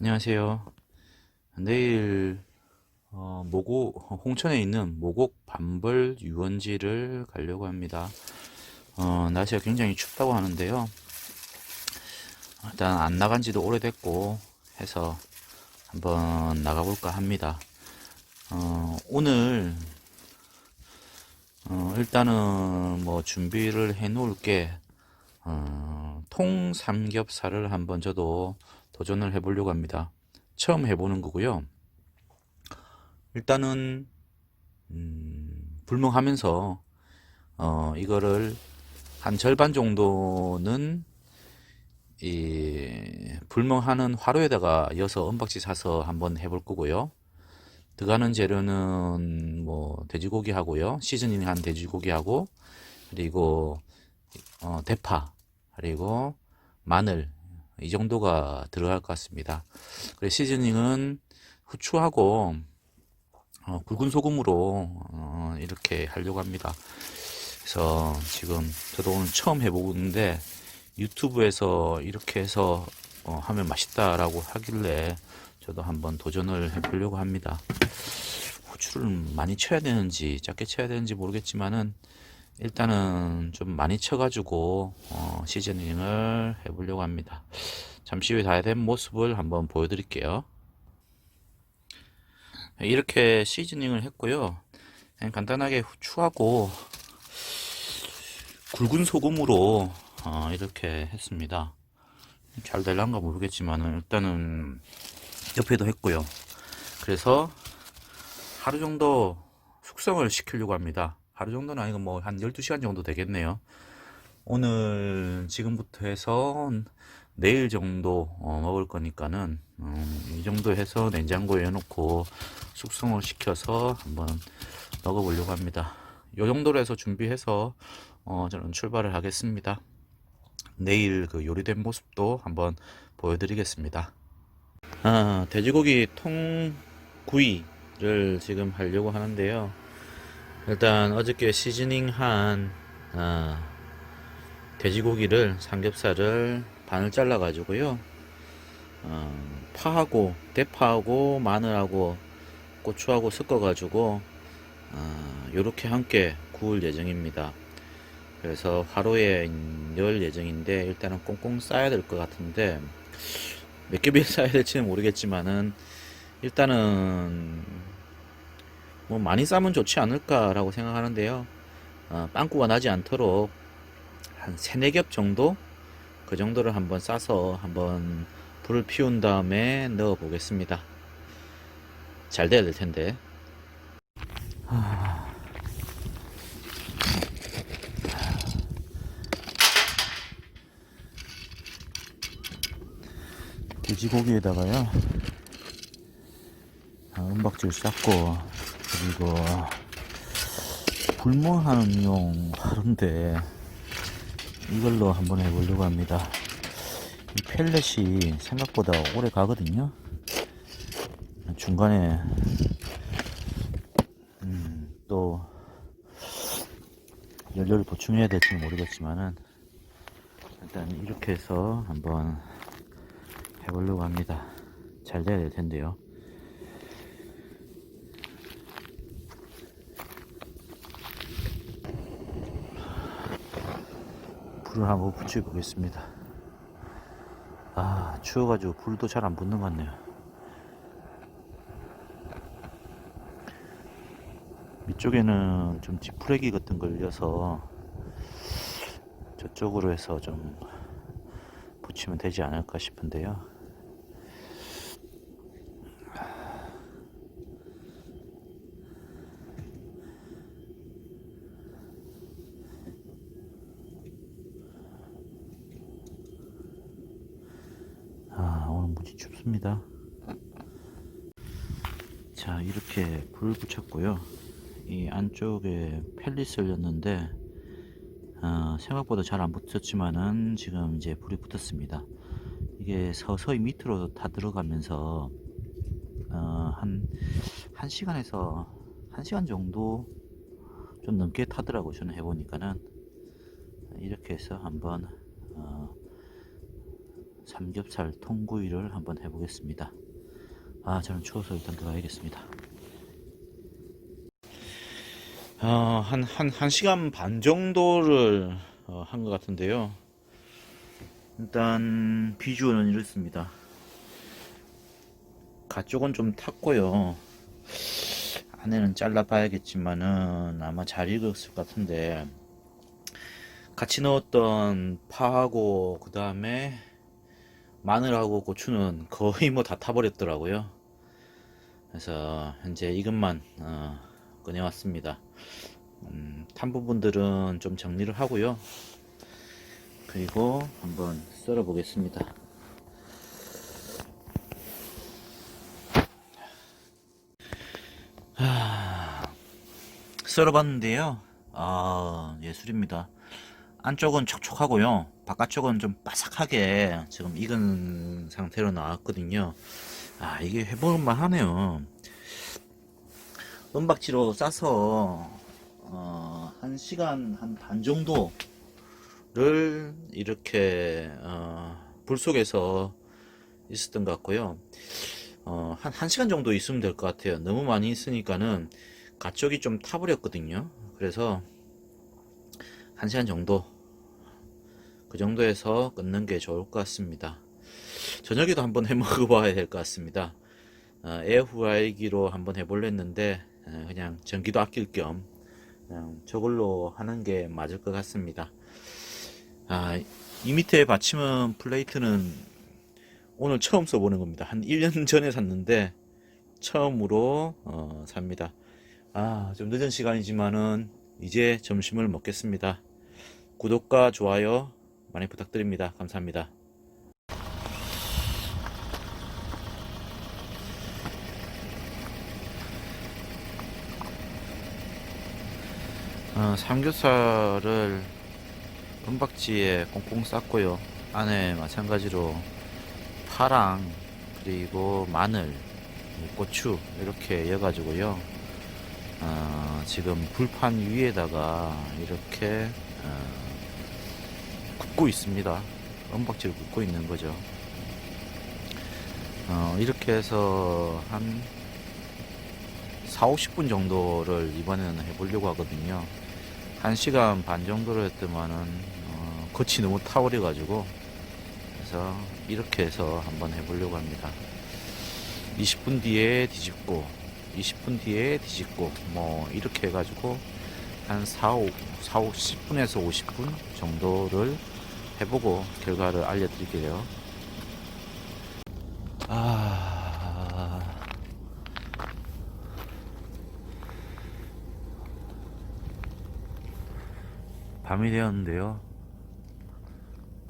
안녕하세요. 내일 어, 모곡 홍천에 있는 모곡 밤벌 유원지를 가려고 합니다. 어, 날씨가 굉장히 춥다고 하는데요. 일단 안 나간 지도 오래됐고 해서 한번 나가볼까 합니다. 어, 오늘 어, 일단은 뭐 준비를 해 놓을 게 어, 통삼겹살을 한번 저도 도전을 해보려고 합니다. 처음 해보는 거고요. 일단은 음, 불멍하면서 어, 이거를 한 절반 정도는 이 불멍하는 화로에다가 여서 은박지 사서 한번 해볼 거고요. 들어가는 재료는 뭐 돼지고기 하고요. 시즈닝한 돼지고기 하고 그리고 어, 대파 그리고 마늘 이 정도가 들어갈 것 같습니다. 그리고 시즈닝은 후추하고 어, 굵은 소금으로 어, 이렇게 하려고 합니다. 그래서 지금 저도 오늘 처음 해보고 있는데 유튜브에서 이렇게 해서 어, 하면 맛있다라고 하길래 저도 한번 도전을 해보려고 합니다. 후추를 많이 쳐야 되는지 작게 쳐야 되는지 모르겠지만은 일단은 좀 많이 쳐가지고 어, 시즈닝을 해보려고 합니다. 잠시 후에 다된 모습을 한번 보여드릴게요. 이렇게 시즈닝을 했고요. 간단하게 후추하고 굵은 소금으로 어, 이렇게 했습니다. 잘 될란가 모르겠지만 일단은 옆에도 했고요. 그래서 하루 정도 숙성을 시키려고 합니다. 하루 정도는 아니고 뭐 한 12시간 정도 되겠네요. 오늘 지금부터 해서 내일 정도 어, 먹을 거니까는 음, 이 정도 해서 냉장고에 넣고 숙성을 시켜서 한번 먹어보려고 합니다. 이 정도로 해서 준비해서 어, 저는 출발을 하겠습니다. 내일 그 요리된 모습도 한번 보여드리겠습니다. 아, 돼지고기 통구이를 지금 하려고 하는데요. 일단 어저께 시즈닝한 아, 돼지고기를 삼겹살을 반을 잘라 가지고요. 어, 파하고 대파하고 마늘하고 고추하고 섞어 가지고 어, 요렇게 함께 구울 예정입니다. 그래서 화로에 넣을 예정인데 일단은 꽁꽁 싸야 될 것 같은데 몇 겹이 싸야 될지는 모르겠지만은 일단은 뭐 많이 싸면 좋지 않을까라고 생각하는데요. 어, 빵꾸가 나지 않도록 한 세네 겹 정도 그 정도를 한번 싸서 한번 불을 피운 다음에 넣어 보겠습니다. 잘 돼야 될 텐데. 돼지고기에다가요. 아, 은박지를 쌌고 그리고 불멍하는 용 하루인데 이걸로 한번 해보려고 합니다. 이 펠렛이 생각보다 오래 가거든요. 중간에 음, 또 연료를 보충해야 될지는 모르겠지만은 일단 이렇게 해서 한번 해보려고 합니다. 잘 돼야 될 텐데요. 불을 한번 붙여 보겠습니다. 아, 추워가지고 불도 잘 안 붙는 것 같네요. 위쪽에는 좀 지푸레기 같은 걸 넣어서 저쪽으로 해서 좀 붙이면 되지 않을까 싶은데요. 아, 오늘 무지 춥습니다. 자, 이렇게 불 붙였고요. 이 안쪽에 펠릿을 넣었는데, 어, 생각보다 잘 안 붙었지만은 지금 이제 불이 붙었습니다. 이게 서서히 밑으로 다 들어가면서, 어, 한, 한 시간에서, 한 시간 정도 좀 넘게 타더라고요. 저는 해보니까는. 이렇게 해서 한번, 어, 삼겹살 통구이를 한번 해보겠습니다. 아, 저는 추워서 일단 들어가야겠습니다. 어, 한, 한, 한 시간 반 정도를 어, 한것 같은데요. 일단, 비주얼은 이렇습니다. 가쪽은 좀 탔고요. 안에는 잘라봐야겠지만은 아마 잘 익었을 것 같은데, 같이 넣었던 파하고, 그 다음에 마늘하고 고추는 거의 뭐 다 타버렸더라고요. 그래서 현재 이것만 어, 꺼내왔습니다. 음, 탄 부분들은 좀 정리를 하고요. 그리고 한번 썰어 보겠습니다. 썰어 봤는데요. 아, 예술입니다. 안쪽은 촉촉하고요. 바깥쪽은 좀 바삭하게 지금 익은 상태로 나왔거든요. 아, 이게 해볼만 하네요. 은박지로 싸서 어, 한 시간 한 반 정도를 이렇게 어, 불 속에서 있었던 것 같고요. 어, 한 1시간 정도 있으면 될 것 같아요. 너무 많이 있으니까는 가쪽이 좀 타버렸거든요. 그래서 1시간 정도 그 정도에서 끊는 게 좋을 것 같습니다. 저녁에도 한번 해 먹어봐야 될 것 같습니다. 어, 에어프라이기로 한번 해볼려 했는데 어, 그냥 전기도 아낄 겸 그냥 저걸로 하는 게 맞을 것 같습니다. 아, 이 밑에 받침은 플레이트는 오늘 처음 써보는 겁니다. 한 1년 전에 샀는데 처음으로 어, 삽니다. 아, 좀 늦은 시간이지만은 이제 점심을 먹겠습니다. 구독과 좋아요 많이 부탁드립니다. 감사합니다. 어, 삼겹살을 은박지에 꽁꽁 쌌고요. 안에 마찬가지로 파랑 그리고 마늘, 고추 이렇게 넣어가지고요. 어, 지금 불판 위에다가 이렇게 어, 굽고 있습니다. 은박지를 굽고 있는 거죠. 어, 이렇게 해서 한 4, 50분 정도를 이번에는 해보려고 하거든요. 1시간 반 정도로 했더만은 어, 겉이 너무 타오려 가지고 그래서 이렇게 해서 한번 해보려고 합니다. 20분 뒤에 뒤집고 20분 뒤에 뒤집고 뭐 이렇게 해가지고 한 4, 5, 4, 5, 10분에서 50분 정도를 해보고 결과를 알려드릴게요. 아, 밤이 되었는데요.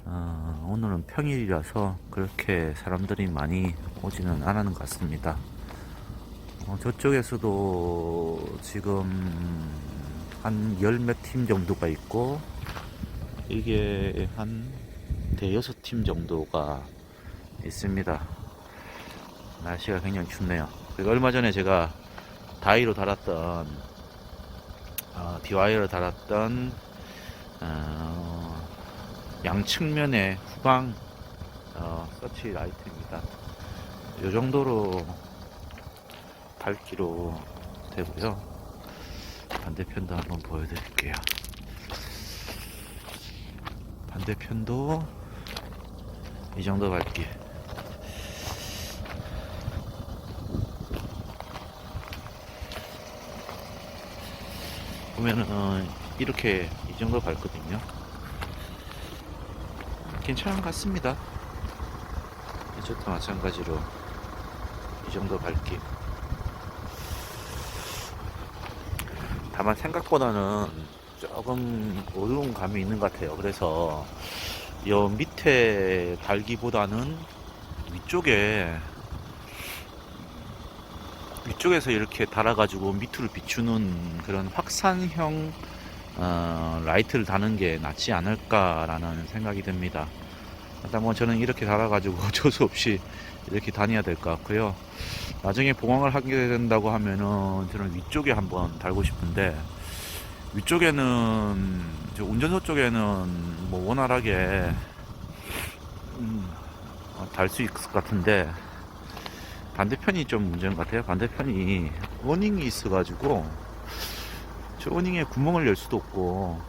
어, 오늘은 평일이라서 그렇게 사람들이 많이 오지는 않은 것 같습니다. 어, 저쪽에서도 지금 한 열 몇 팀 정도가 있고 이게 한 대여섯 팀 정도가 있습니다. 날씨가 굉장히 춥네요. 그리고 얼마 전에 제가 다이로 달았던 어, 디와이어를 달았던 어, 양측면의 후방 어, 서치 라이트입니다. 이 정도로 밝기로 되고요. 반대편도 한번 보여드릴게요. 반대편도 이 정도 밝기. 보면은 어, 이렇게 이 정도 밝거든요. 괜찮은 것 같습니다. 이쪽도 마찬가지로 이 정도 밝기. 다만 생각보다는 조금 어두운 감이 있는 것 같아요. 그래서 여 밑에 달기보다는 위쪽에 위쪽에서 이렇게 달아가지고 밑을 비추는 그런 확산형 어, 라이트를 다는 게 낫지 않을까라는 생각이 듭니다. 일단 뭐 저는 이렇게 달아가지고 어쩔 수 없이 이렇게 다녀야 될 것 같고요. 나중에 보강을 하게 된다고 하면은 저는 위쪽에 한번 달고 싶은데 위쪽에는 저 운전석 쪽에는 뭐 원활하게 음, 달수 있을 것 같은데 반대편이 좀 문제인 것 같아요. 반대편이 어닝이 있어가지고 저 어닝에 구멍을 열 수도 없고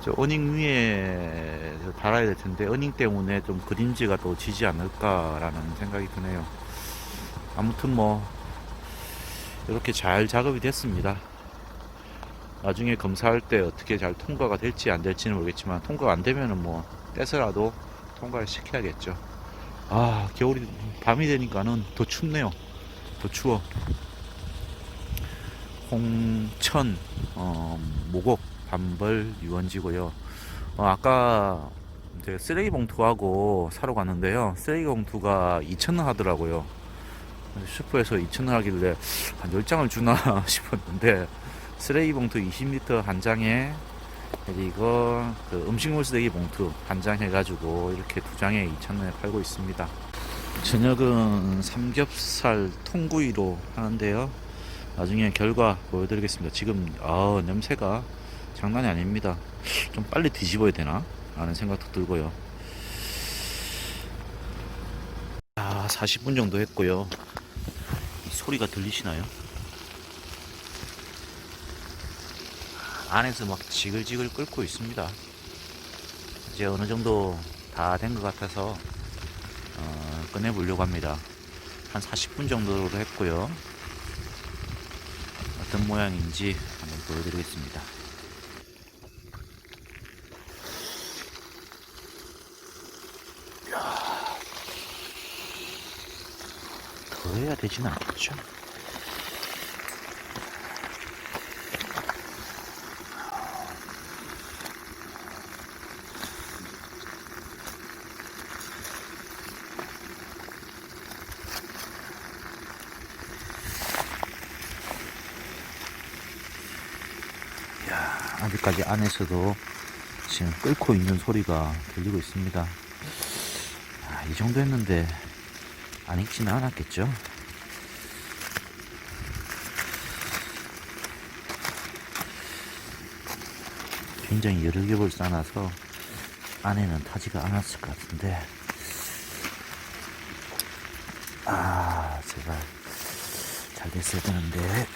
저 어닝 위에 달아야 될 텐데 어닝 때문에 좀 그림지가 또 지지 않을까라는 생각이 드네요. 아무튼 뭐 이렇게 잘 작업이 됐습니다. 나중에 검사할 때 어떻게 잘 통과가 될지 안 될지는 모르겠지만 통과가 안 되면은 뭐 떼서라도 통과를 시켜야겠죠. 아 겨울이 밤이 되니까는 더 춥네요. 더 추워. 홍천 어, 모곡 반벌 유원지고요. 어, 아까 쓰레기 봉투하고 사러 갔는데요. 쓰레기 봉투가 2,000원 하더라고요. 슈퍼에서 2,000원 하길래 한 10장을 주나 싶었는데 쓰레기 봉투 20리터 한 장에 그리고 그 음식물 쓰레기 봉투 한 장 해가지고 이렇게 두 장에 2,000원에 팔고 있습니다. 저녁은 삼겹살 통구이로 하는데요. 나중에 결과 보여드리겠습니다. 지금 아 냄새가 장난이 아닙니다. 좀 빨리 뒤집어야 되나? 라는 생각도 들고요. 아 40분 정도 했고요. 이 소리가 들리시나요? 안에서 막 지글지글 끓고 있습니다. 이제 어느 정도 다 된 것 같아서 어, 꺼내보려고 합니다. 한 40분 정도로 했고요. 어떤 모양인지 한번 보여드리겠습니다. 더 해야 되지는 않겠죠? 야, 아직까지 안에서도 지금 끓고 있는 소리가 들리고 있습니다. 아, 이 정도 했는데 안 익지는 않았겠죠? 굉장히 여러 겹을 싸놔서 안에는 타지가 않았을 것 같은데 아 제발 잘 됐어야 되는데